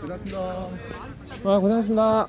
고맙습니다. 아, 고생하셨습니다. 아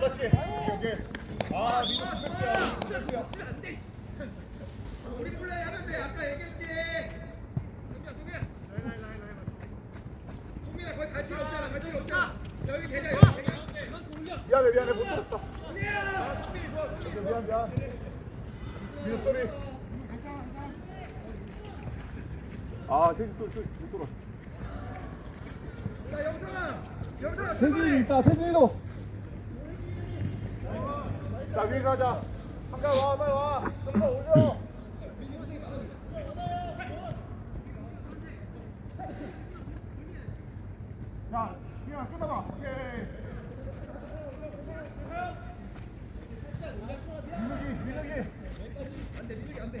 저씨, 오케이, 오케이. 아, 민호 스트레스야. 스트레스야. 우리 플레이 하면 돼. 아까 얘기했지. 동민아 거기 갈 필요 없잖아. 갈 필요 없잖아. 여기 대자 여기 대자. 미안해, 미안해, 못 들었다. 오케이, 미안, 미안. 민호 소리. 아, 세진. 세진이 있다, 세진이도. 자, 위에 가자. 한가 와, 빨리 와. 좀더 올려. 야, 시간 끊어봐. 오케이. 민혁이, 민혁이. 안돼 민혁이 안 돼.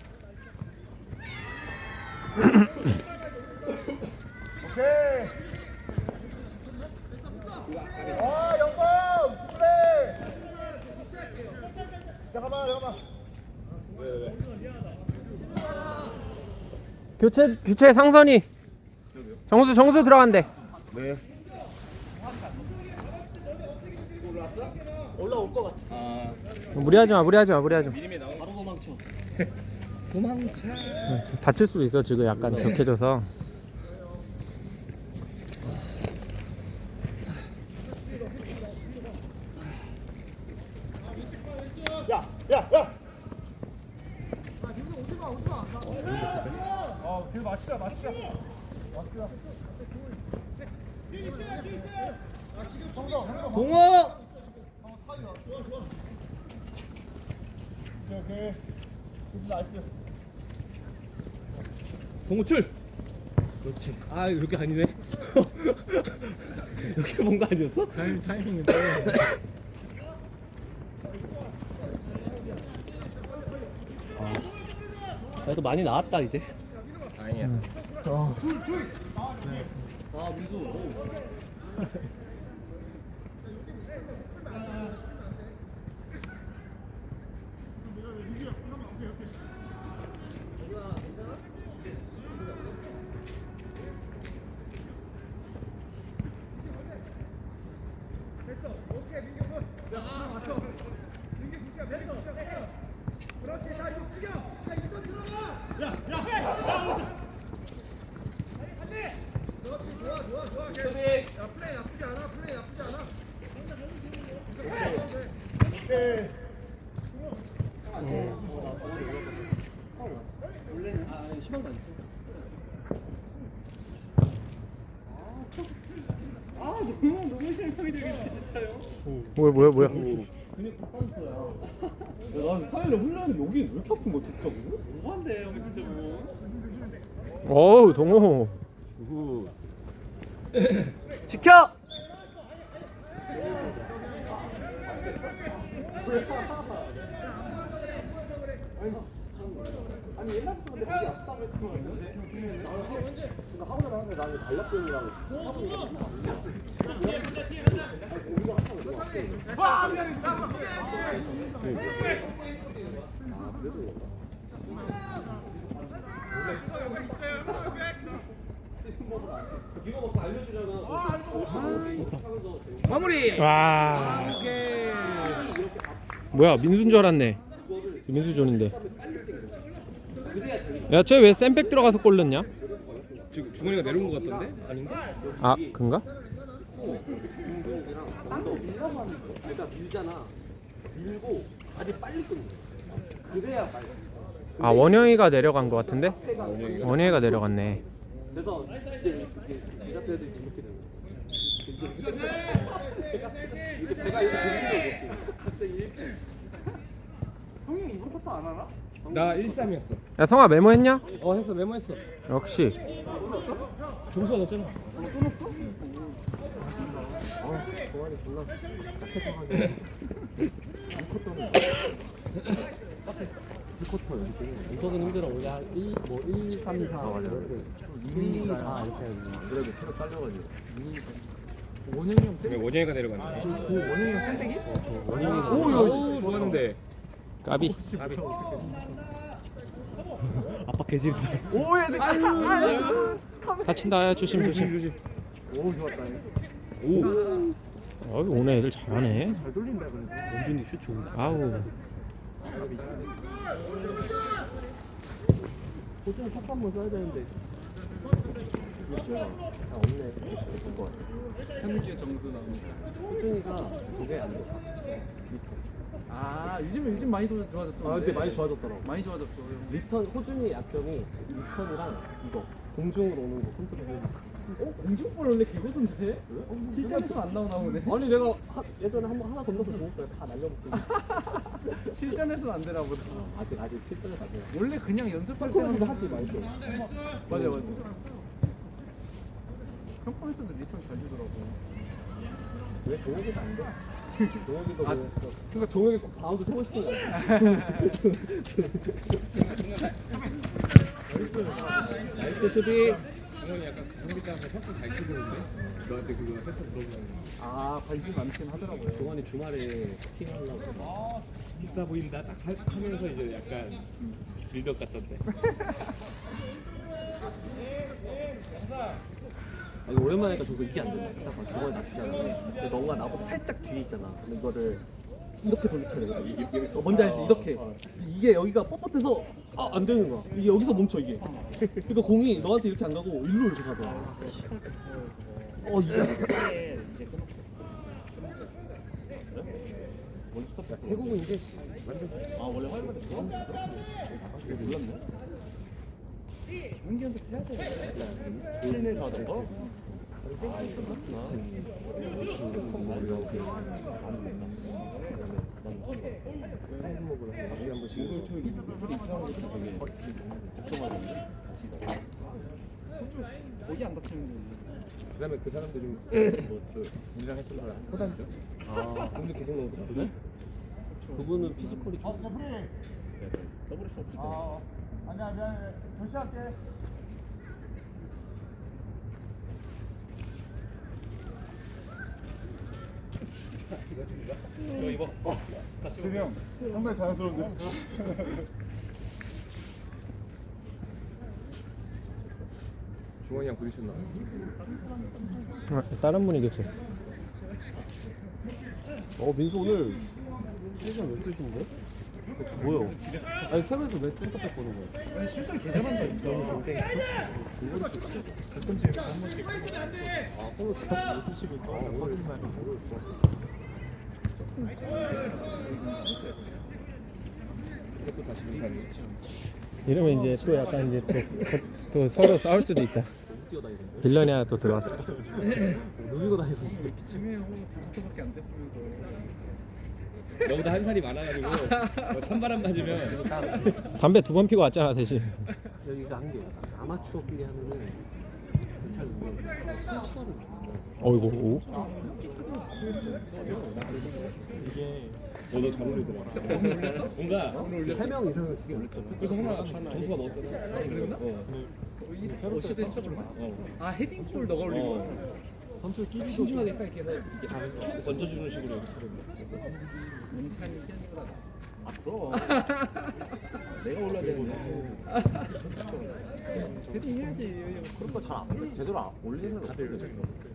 오케이. 아, 영범! 그래! 잠깐만, 잠깐만. 교체 교체 상선이. 정수 정수 들어간대. 네. 무리하지 마, 무리하지 마, 무리하지 마. 도망쳐. 다칠 수도 있어 지금 약간 격해져서. 야, 야, 야! 어, 길 맞추자, 맞추자. 맞추자. 동호. 오케이, 오케이. 굿, 나이스. 동호출. 그렇지. 아 이렇게 아니네. 이렇게 본 거 아니었어? 타이밍 타이밍은 아, 그래도 많이 나왔다 이제. 됐어. 오케이 민규 손. 자 맞춰. 민규 진짜 됐어. 그렇지. 자 이거 뛰어. 자 이거 들어가. 그렇지 좋아 좋아 좋아 걔. 야 플레이 나쁘지 않아 플레이 나쁘지 않아 오케이. 원래는 아 너무 너무 실망이 되겠네 진짜요. 뭐야 뭐야 뭐야. 근육 다 빠졌어요. 나 카메라 훈련하는데 여기 왜 이렇게 아픈 거 진짜로? 뭐한데 형 진짜 뭐. 어우 동호. 지켜. 아니 옛날부터 근데 거기 아프다고 했던 거 있는데 나는 하고 나서 나는 달라병이라고 이거 먹고 알려주잖아. 마무리. 와. 이렇게 뭐야 민수인 줄 알았네 민수 존인데 야 쟤 왜 샌백 들어가서 골 넣냐? 지금 중원이가 내려온 것 같던데? 아닌가? 아 그런가? 그러니까 밀잖아. 밀고 아주 빨리 끊는 거야. 그래야 빨리. 아 원영이가 내려간 것 같은데? 원영이가 내려갔네 그래서 이제 이렇게 이 같은 애들이 이렇게 되는 거야. 이렇게 배가 이렇게 들리는 거 갑자기 이렇게. 형이 이번 것도 안 하나? 나 1-3이었어 야 성아 메모했냐? 어 했어. 메모했어. 역시. 점수가 넣었잖아. 분석은 힘들어. 원래 한 1, 뭐 1, 3, 4 맞아. 2, 2, 4 이렇게 해야 돼. 그래도 체력 딸려가지고. 원영이 형왜 원영이가 내려갔네. 오 원영이 형 샌백이? 오 좋았는데. 까비. 까비 아빠 개질다. 오 얘들 다친다 야, 조심 조심 조심 오 좋았다 오 어, 오늘 애들 잘하네 잘 돌린다 그래도 원준이 슛 좋은데. 아우 호준 탑 한번 써야 되는데. 아 없네. 없을 것 같아. 현주의 정수 나오는 호준이가 그게 안 돼. 아 요즘 요즘 많이 도- 좋아졌어 아 근데 많이 좋아졌더라고. 많이 좋아졌어 형. 리턴 호준이 약점이 리턴이랑 이거 공중으로 오는 거 컨트롤. 어? 공중볼 원래 개고수인데? 실전에서 안 나오나 보네 아니 내가 하, 예전에 한 번 하나 건너서 좋을 거야 다 날려먹고. 실전에서는 안 되나 보다 아직 아직 실전에 안 돼. 원래 그냥 연습할 때는 하지 말고. 맞아 맞아 평판에서도 리턴 잘 주더라고 왜 종혁이도 안 돼? 아, 그, 그러니까 종혁이 꼭 바운드 세번 시킨 거 같아. 나이스 수비. 중원이 약간 가성비 따라서 협도 잘 키우는데 너한테 그거 세트 물어보는 아 관심 많긴 하더라고요 중원이 주말에 팀 하려고. 비싸 보인다 딱 하, 하면서 이제 약간 빌드업 같던데 아니 오랜만에 하니까 저기서 이게 안 된다. 딱 봐, 중원이 낮추잖아. 근데 너가 나보다 살짝 뒤에 있잖아. 근데 이거를 이렇게 돌려쳐야 되거든. 이게, 이게 어, 뭔지 알지? 이렇게. 이게 여기가 뻣뻣해서 아, 안 되는 거야. 이게 여기서 멈춰 이게. 그러니까 공이 너한테 이렇게 안 가고 일로 이렇게 가더라. 어 이게. 세국은 이게 아 원래 활발해 몰랐네. 경기 연습 해야 돼 실내에서 하던 거? 거기 안 다치는데 그 다음에 그 사람들이 뭐그 우리랑 했던 사람. 호단주? 아. 근데 계속 나오더라 그래? 그분은 피지컬이 좋아. 아 아니야 미안해 결시할게 저 이거 대형 상당히 자연스러운데 중원이랑 부딪혔나? 아, 다른 분이 교체했어 어 민수 오늘 세상 12시인데? 뭐야? 아니 세면서 왜 센터백 보는 거야? 아니 슛을 개 잘한다 너무 경쟁했어? 가끔씩 한 번씩 아 오늘 다 12시고 있다 거짓말이 그것도 다시 못하네 이러면 이제 또 약간 이제 또, 또 서로 싸울 수도 있다. 빌런이 하나 또 들어왔어. 누비고 형은 두 코트밖에 안 됐으면서 너보다 한 살이 많아가지고 뭐 찬바람 맞으면 담배 두 번 피고 왔잖아 대신. 여기가 한게 아마추어끼리 하면은 괜찮은데. 선수하는 어이구 오? 너도 잘 어울리더라 뭔가 세명 이상을 두개 올렸죠 그래서 하나 정수가 넣었잖아 그랬나? 어 시즌 진짜 좀 많아 아 헤딩 골 너가 올린 거 선수끼리 신중하게 딱 이렇게 해서 이렇게 쭉 던져주는 식으로 이렇게 차는데 문찬이 희한이보다 아 그럼 내가 올라야 되는데 헤딩 해야지 그런 거잘안 제대로 안 올리는 거 다들 되는데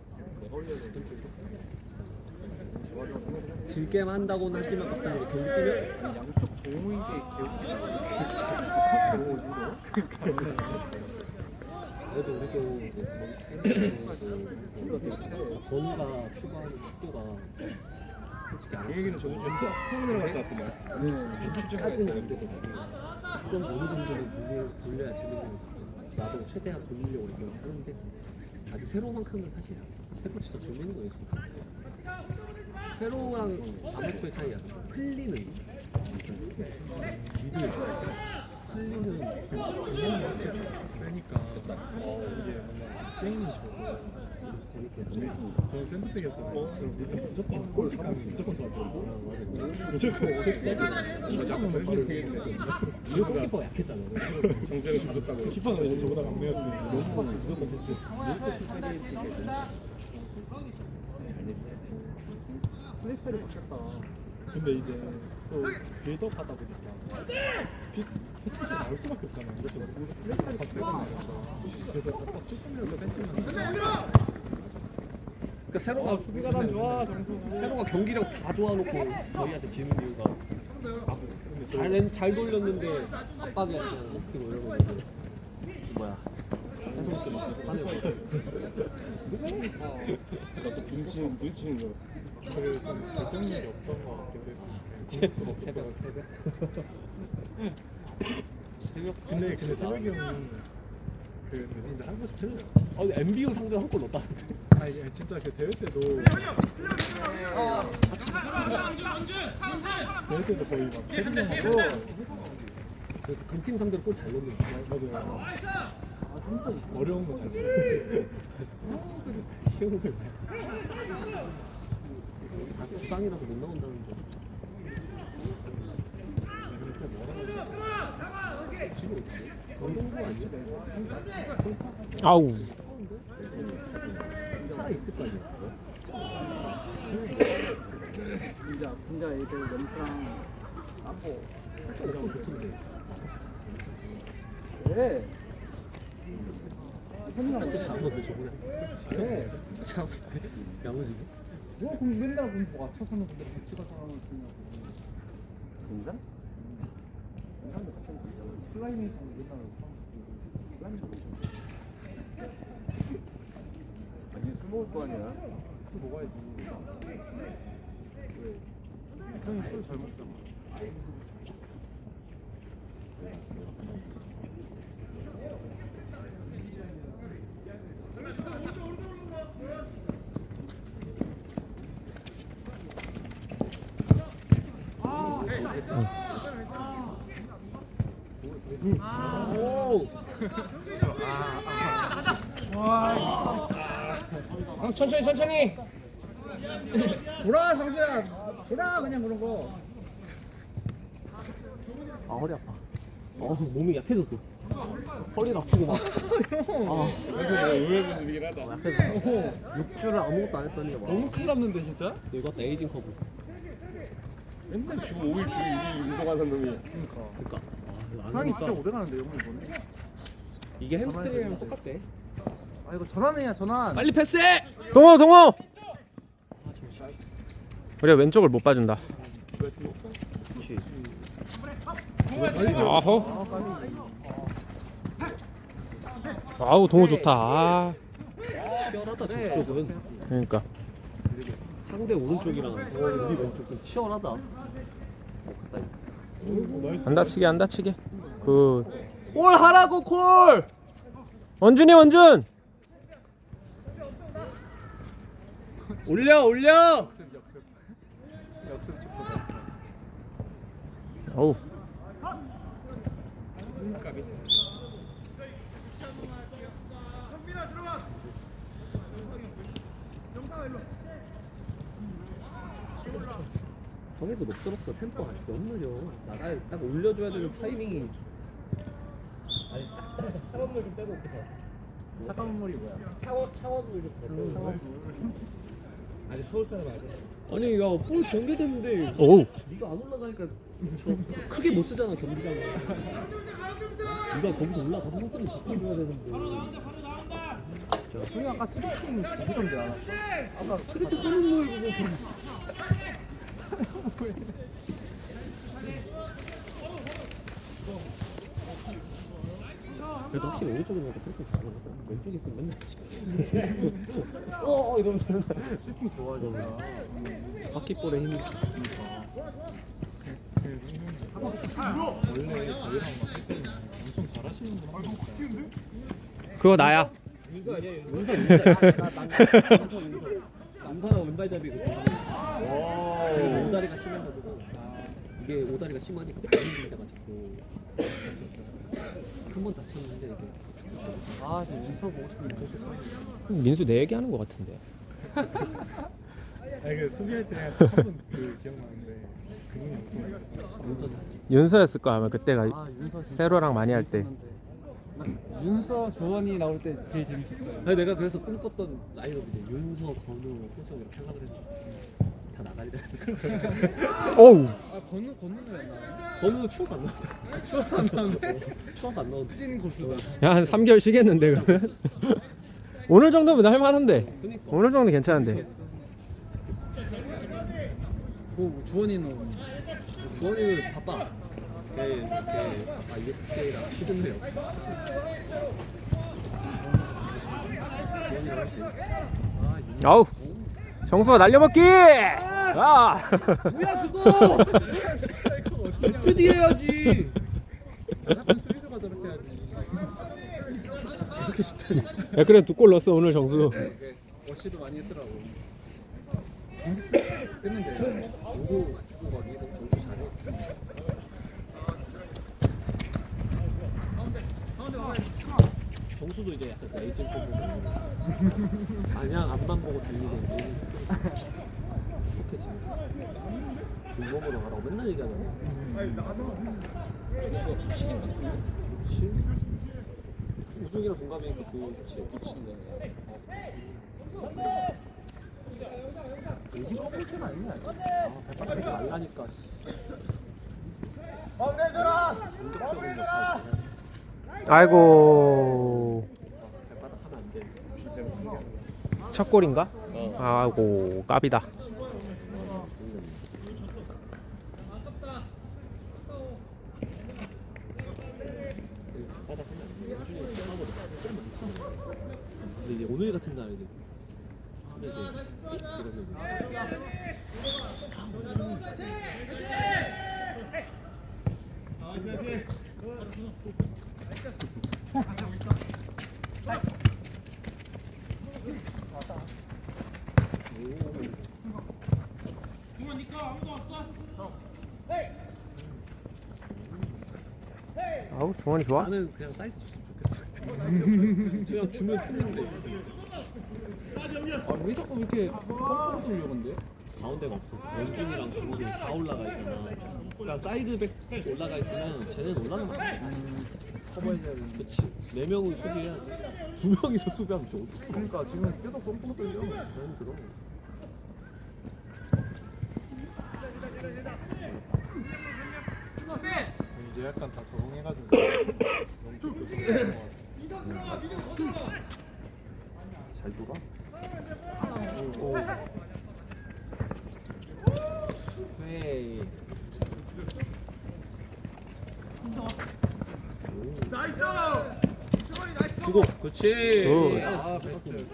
질게만 한다고는 하지만 막상 경기 뛰면 양쪽 동호인 게 개웃기다. 그래도 우리 경우 이제 건우가 속도가 솔직히 안 중혁이는 저번 주에 포항으로 갔다 왔더만. 까지는 안 되거든. 좀 어느 정도는 돌려야 재밌는 나도 최대한 돌리려고 이렇게 하는데 아직 세로만큼은 사실 세로 진짜 돌리는 거예요. 세로랑 아마추어의 차이야. 흘리는 미드에서 흘리는 진짜 세니까 어, 이게 뭔가 게임이 재밌게 저는 센터백이었잖아요. 그럼 무조건 골킥하면 무조건 잡더라고. 무조건 무조건 바로 이거 골키퍼 약했잖아. 정세를 조졌다고. 키퍼는 이제 저보다 막내였으니까 무조건. 무조건 패스. 플레이스를 바뀌었다. 근데 이제 또 빌드업 하다 보니까 패스피스 나올 수밖에 없잖아요. 이렇게 각 세고 나가서 그래서 돌려서 센터만 그러니까 세로가 수비가 난 좋아 정수. 세로가 경기력 다 좋아놓고 저희한테 지는 이유가 잘, 잘 돌렸는데 압박이 약간 먹히고 이러면 이제 뭐야 해성 씨막 화내고 또 눈치는 눈치는 거. 그래 좀 결정력이 없던 것 같기도 했어요. 할 수가 없었어요. 새벽 새벽 근데 근데 세백이 형이 그 근데 진짜 한 번씩. 어 근데 MBO 상대로 한골 넣었다는데 아니 아니, 진짜 그 대회 때도 대회 때도 거의 막 세빈 형하고 그래서 강팀 상대로 골 잘 넣는데 맞아요. 어려운 거잘 줘요. 시험을 다 부상이라서 못 나온다는데 근데 또 뭐라고 하지? 지금 어디지? 아우 차 있을 거 아니야? 맨날 플라이밍 하고 아니 술 먹을 거 아니야 술 먹어야지. 왜? 이성이 술잘 먹잖아. 오! 형 천천히 천천히. 돌아 장수야. 돌아 그냥 그런 거. 아 허리 아파. 어 몸이 약해졌어. 허리가 아프고 막. 아, 의외의 모습이긴 하다. 약해졌어 6주를 아무것도 안 했더니 막. 너무 큰일 났는데 진짜? 이거 다 에이징 커브. 맨날 주 5일 주 1일 운동하는 놈이. 그러니까 아, 상이 진짜 오래 가는데요, 뭐 이거는? 이게 햄스트링이랑 똑같대. 아 이거 전환해야 전환. 빨리 패스해! 동호 동호! 우리가 왼쪽을 못 봐준다. 아호 아우 동호 좋다. 아, 치열하다 저쪽은. 그러니까. 상대 오른쪽이랑 우리 왼쪽은 치열하다. 어, 안 다치게 안 다치게 그콜 하라고 콜! 원준이 원준! 올려 올려! 어우. 성에도 녹슬었어. 템포가 진짜 너무 느려 나가 딱 올려줘야 되는 타이밍이 아니 차원물 좀 빼고 올게 차가운 물이 뭐야? 차원 차원 물 좀 빼고 차원 물 아니 서울 사람 아니야 아니 야볼 전개됐는데. 오우. 네가 안 올라가니까 저 크- 크게 못 쓰잖아 경기장을. 네가 거기서 올라가서 한번에 바꿔줘야 되는데. 우리 아까 트리팅 죽이던데 안 아까 트리트 하는 거에 그거 그래도 확실히 오른쪽에 놓으니까 탱크 잘하는 것 같아. 왼쪽에 있으면 맨날 어 이러면서 슈팅 좋아하잖아. 바퀴볼에 힘이 원래 저희랑 막 할 때는 엄청 잘하시는 분. 그거 나야. 윤서 윤서 윤서 윤서 윤서랑 왼발잡이 그 와. 오다리가 심해가지고 이게 오다리가 심하니까 분자가 자꾸 한 번 다쳤는데 이제 아 진짜 보고 싶은데 민수 내 얘기하는 것 같은데. 아니 그 수비할 때 한번그 기억나는데 그분이 엄청 윤서 잘지 윤서였을 거야 아마 그때가 아 윤서 진짜 세로랑 많이 할 때. 윤서 조원이 나올 때 제일 재밌었어요. 아니, 내가 그래서 꿈꿨던 라인업이 이제 윤서, 건우, 호정 이렇게 했는데 다 나가야 돼. 어우. 아 건우 건우는 왜 나와요? 건우는 추워서 안 나온다. 추워서 안 나온다. 추워서 안 나온다. 찐 고수다. 야 한 3개월 쉬겠는데 그러면? 오늘 정도면 할 만한데. 그니까. 오늘 정도 괜찮은데. 그 주원이는 주원이는 바빠. 걔 이렇게 아 ESPA랑 시즌네 없어. 주원이랑. 아. 아우. 정수가 날려먹기. 아. 뭐야 그거? 투디 해야지. 같은 수비수가 저렇게 하지. 야 그래 두 골 넣었어 오늘 정수. 워시도 많이 했더라고. 뜨는데 누구 주고 가기 정수 잘해. 정수도 이제 약간 그 에이징 쪽으로 마냥 앞만 보고 달리는 지금 동범으로 가라고 맨날 얘기하잖아. 정수가 97인가? 97? 우중이랑 동갑이니까 그 97인데. 에이징 꺾을 때는 아니냐? 아, 발바닥 하지 말라니까. 씨. 공격적인 역할. 아이고. 발바닥 하면 안 돼. 첫 골인가? 아이고 까비다. 발바닥 하면 안 돼. 우중이 떠나버렸어. 좀 많이 써. 근데 이제 오늘 같은 날 이제 쓰면 이제 이러면 아우 중원이 좋아. 나는 그냥 사이드 줬으면 좋겠어. 그냥 주면 편인데 아 왜 자꾸 이렇게 뻥뻥 뚫려 근데? 가운데가 없어서 원준이랑 주먹이랑 다 올라가 있잖아. 그러니까 사이드백 올라가 있으면 쟤는 올라가면 안 돼. 커버해줘야 되는데. 그렇지. 네 명은 수비해야지. 두 명이서 수비하면 좀 어떡해. 그러니까 지금 계속 뻥뻥 뚫려. 그럼 들어. 이제 약간 다 적응해가지고 너무 좋게 잘 돌아. 오. 에이. 나이스! 수건이. 아 베스트.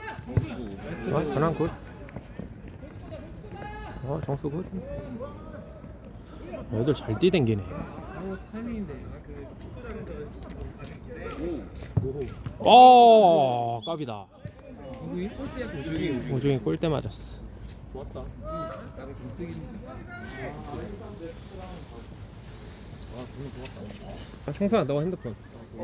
아, 전환 굿. 어 정수 굿. 애들 잘 뛰댕기네. 아 타이밍인데. 오. 어. 누구이? 꼴대야 우중이. 오중이 골대 맞았어. 좋았다. 나를 좀 뜨기는. 아, 청소한 너가 핸드폰. 그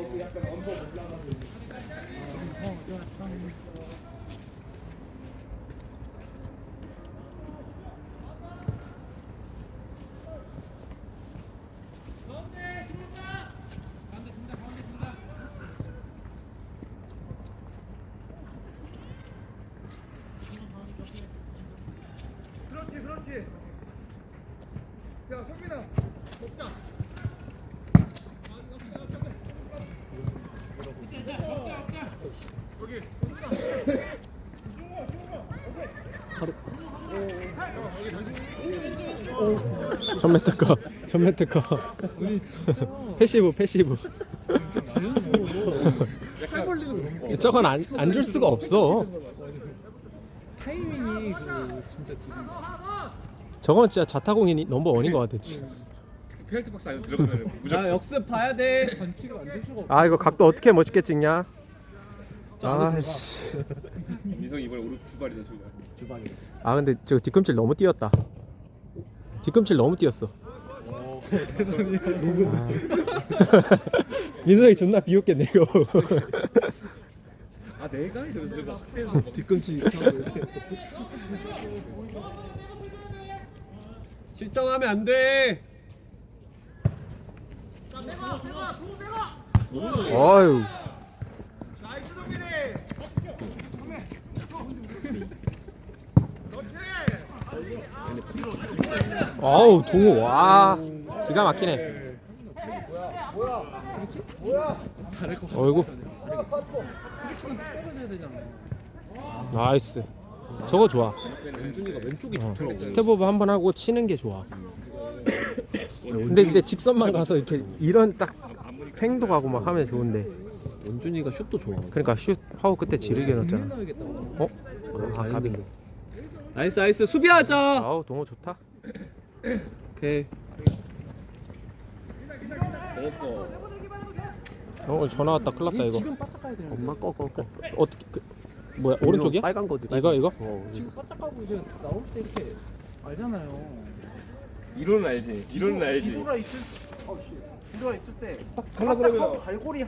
1000m 거 1000m 거 패시브 패시브 팔 벌리는 거 너무 저건 안 안 줄 수가 없어. 타이밍이 그 진짜 지금 저건 진짜 자타공인 넘버 원인 거 같아. 그 페널티 박스 안에 들어가면 무조건. 역습 봐야 돼. 반칙을 안줄 수가 없어. 아 이거 각도 어떻게 멋있게 찍냐? 아씨. 민성이 이번에 오른 두 발이다 지금. 주방에. 아 근데 저 뒤꿈치 너무 띄었다. 뒤꿈칠 너무 뛰었어. 아. 민석이 존나 비웃겠네 이거. 아 내가 이러면서 막 뒤꿈치 이렇게 하고 이렇게. 실점하면 안돼. 어휴 나이스 동민이 어우 동호. 와 기가 막히네. 어이구. 나이스. 저거 좋아. 왼쪽이 어, 좋더라고 스텝오브 한 번 하고 치는 게 좋아. 근데 근데 직선만 가서 이렇게 이런 딱 횡도 가고 막 하면 좋은데. 연준이가 슛도 좋아. 그러니까 슛 하고 그때 지르게 넣었잖아. 어? 아 가비 나이스 나이스 수비하자 아우 동호 좋다 오케이 어 전화 왔다 큰일 났다 이거 지금 바짝 가야 되는데. 엄마 꺼 꺼 꺼 어떻게 그, 뭐야 오른쪽이야? 빨간 거지 이거 이거? 어 지금 바짝 가고 이제 나올 때 이렇게 알잖아요. 이론은 알지. 이론은 알지. 뒤돌아 있을 어, 씨. 뒤돌아 있을 때 가려 그러면 발골이